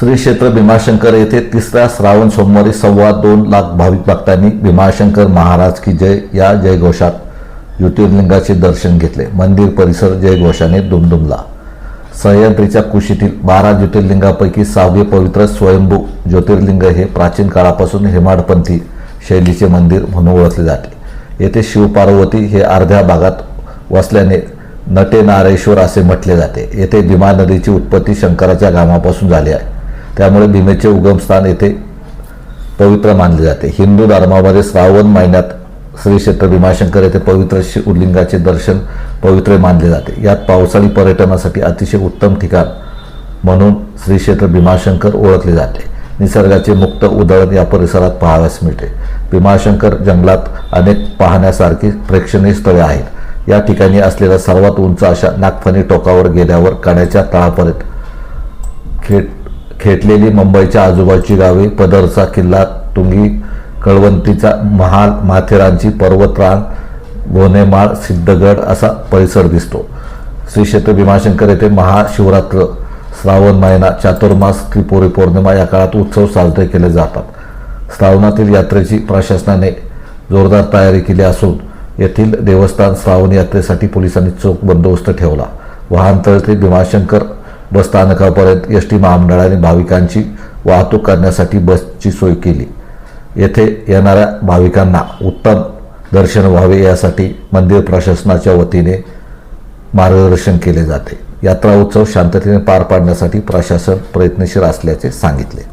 श्री क्षेत्र भीमाशंकर येथे तिसऱ्या श्रावण सोमवारी सव्वा दोन लाख भाविक भक्तांनी भीमाशंकर महाराज की जय या जयघोषात ज्योतिर्लिंगाचे दर्शन घेतले. मंदिर परिसर जयघोषाने दुमदुमला. सह्याद्रीच्या कुशीतील बारा ज्योतिर्लिंगापैकी सहावे पवित्र स्वयंभू ज्योतिर्लिंग हे प्राचीन काळापासून हेमाडपंथी शैलीचे मंदिर म्हणून ओळखले जाते. येथे शिवपार्वती हे अर्ध्या भागात वसल्याने नटेनारेश्वर असे म्हटले जाते. येथे भीमा नदीची उत्पत्ती शंकराच्या गावापासून झाली आहे. त्यामुळे भीमेचे उगमस्थान येथे पवित्र मानले जाते. हिंदू धर्मामध्ये श्रावण महिन्यात श्री क्षेत्र भीमाशंकर येथे पवित्र शिवलिंगाचे दर्शन पवित्र मानले जाते. यात पावसाळी पर्यटनासाठी अतिशय उत्तम ठिकाण म्हणून श्री क्षेत्र भीमाशंकर ओळखले जाते. निसर्गाचे मुक्त उधळण या परिसरात पाहाव्यास मिळते. भीमाशंकर जंगलात अनेक पाहण्यासारखी प्रेक्षणीय स्थळे आहेत. या ठिकाणी असलेल्या सर्वात उंच अशा नागफणी टोकावर गेल्यावर कण्याच्या तळापर्यंत खेट खेटलेली मुंबईच्या आजूबाजूची गावे पदरचा किल्ला तुंगी कळवंतीचा महाल माथेरानची पर्वतरांग गोनेमाळ सिद्धगड असा परिसर दिसतो. श्री क्षेत्र भीमाशंकर येथे महाशिवरात्र श्रावण महिना चातुर्मास त्रिपुरी पौर्णिमा या काळात उत्सव साजरे केले जातात. श्रावणातील यात्रेची प्रशासनाने जोरदार तयारी केली असून येथील देवस्थान श्रावण यात्रेसाठी पोलिसांनी चोख बंदोबस्त ठेवला. वाहनतळ ते भीमाशंकर बस स्थानकापर्यंत एस टी महामंडळाने भाविकांची वाहतूक करण्यासाठी बसची सोय केली. येथे येणाऱ्या भाविकांना उत्तम दर्शन व्हावे यासाठी मंदिर प्रशासनाच्या वतीने मार्गदर्शन केले जाते. यात्रा उत्सव शांततेने पार पाडण्यासाठी प्रशासन प्रयत्नशील असल्याचे सांगितले.